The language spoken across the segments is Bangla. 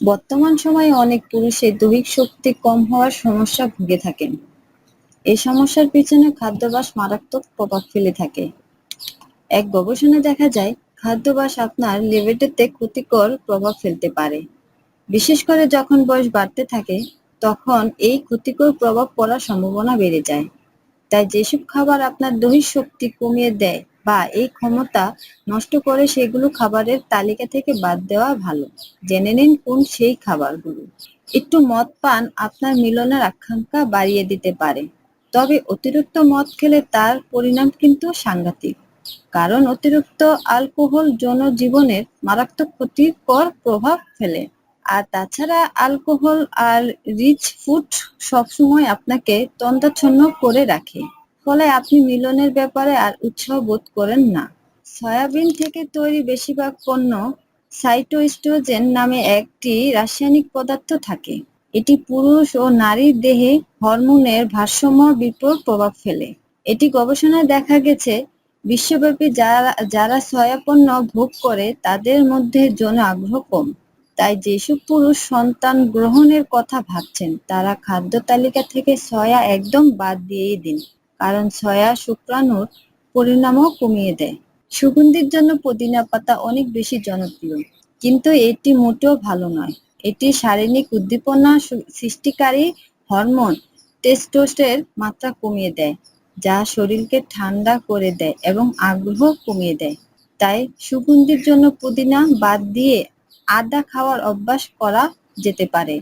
বর্তমান সময়ে অনেক পুরুষের দৈহিক শক্তি কম হওয়ার সমস্যা ভুগে থাকেন। এই সমস্যার পিছনে খাদ্যাভ্যাস মারাত্মক প্রভাব ফেলে থাকে। এক গবেষণায় দেখা যায় খাদ্যাভ্যাস আপনার লিভারেতে ক্ষতিকর প্রভাব ফেলতে পারে। বিশেষ করে যখন বয়স বাড়তে থাকে, তখন এই ক্ষতিকর প্রভাব পড়ার সম্ভাবনা বেড়ে যায়। তাই যেসব খাবার আপনার দৈহিক শক্তি কমিয়ে দেয় বা এই ক্ষমতা নষ্ট করে সেগুলো খাবারের তালিকা থেকে বাদ দেওয়া ভালো। জেনে নিন কোন সেই খাবারগুলো। একটু মদ পান আপনার মিলনের আকাঙ্ক্ষা বাড়িয়ে দিতে পারে। তবে অতিরিক্ত মদ খেলে তার পরিণাম কিন্তু সাংঘাতিক। কারণ অতিরিক্ত অ্যালকোহল জনজীবনের মারাত্মক ক্ষতিকর প্রভাব ফেলে। আর তাছাড়া অ্যালকোহল আর রিচ ফুড সবসময় আপনাকে তন্দাচ্ছন্ন করে রাখে। ফলে আপনি মিলনের ব্যাপারে আর উৎসাহ বোধ করেন না। সয়াবিন থেকে তৈরি বেশিরভাগ পণ্য সাইটোস্ট্রোজেন নামে একটি রাসায়নিক পদার্থ থাকে। এটি পুরুষ ও নারীর দেহে হরমোনের ভারসাম্য বিপর প্রভাব ফেলে। এটি গবেষণায় দেখা গেছে, বিশ্বব্যাপী যারা যারা সয়া পণ্য ভোগ করে তাদের মধ্যে যৌন আগ্রহ কম। তাই যেসব পুরুষ সন্তান গ্রহণের কথা ভাবছেন, তারা খাদ্য তালিকা থেকে সয়া একদম বাদ দিয়েই দিন। কারণ সয়া শুক্রাণুর পরিণামও কমিয়ে দেয়। সুগন্ধির জন্য পুদিনা পাতা অনেক বেশি জনপ্রিয়। কিন্তু এটি মোটেও ভালো নয়। এটি শারীরিক উদ্দীপনা সৃষ্টিকারী হরমোন টেস্টোস্টের মাত্রা কমিয়ে দেয়, যা শরীরকে ঠান্ডা করে দেয় এবং আগ্রহ কমিয়ে দেয়। তাই সুগন্ধির জন্য পুদিনা বাদ দিয়ে আদা খাওয়ার অভ্যাস করা যেতে পারে।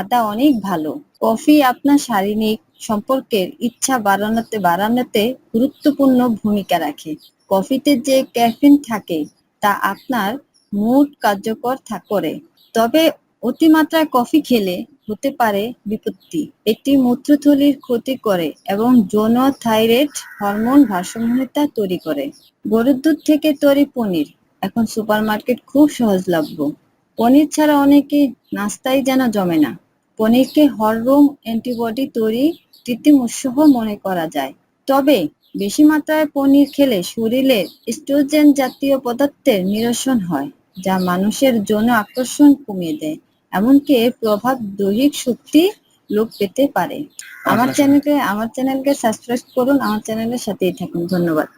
আদা অনেক ভালো। কফি আপনার শারীরিক সম্পর্কের ইচ্ছা বাড়ানোতে বাড়ানোতে গুরুত্বপূর্ণ ভূমিকা রাখে। কফিতে যে ক্যাফিন থাকে, তা আপনার মুড কার্যকর করে। তবে অতিমাত্রায় কফি খেলে হতে পারে বিপত্তি। এটি মূত্রথলির ক্ষতি করে এবং যৌন থাইরয়েড হরমোন ভারসাম্যহীনতা তৈরি করে। গরুর দুধ থেকে তৈরি পনির, এখন সুপারমার্কেট খুব সহজলভ্য। পনির ছাড়া অনেকে নাস্তাই যেন জমে না। পনিরকে হরমোন অ্যান্টিবডি তৈরি কৃত্রিম উৎস মনে করা যায়। তবে বেশি মাত্রায় পনির খেলে শরীরে স্ট্রোজেন জাতীয় পদার্থের নিরসন হয় যা মানুষের যৌন আকর্ষণ কমিয়ে দেয় এমনকি এর প্রভাব দৈহিক শক্তি লোপ পেতে পারে। আমার। চ্যানেলকে আমার চ্যানেলকে সাবস্ক্রাইব করুন আমার চ্যানেলের সাথেই থাকুন। ধন্যবাদ।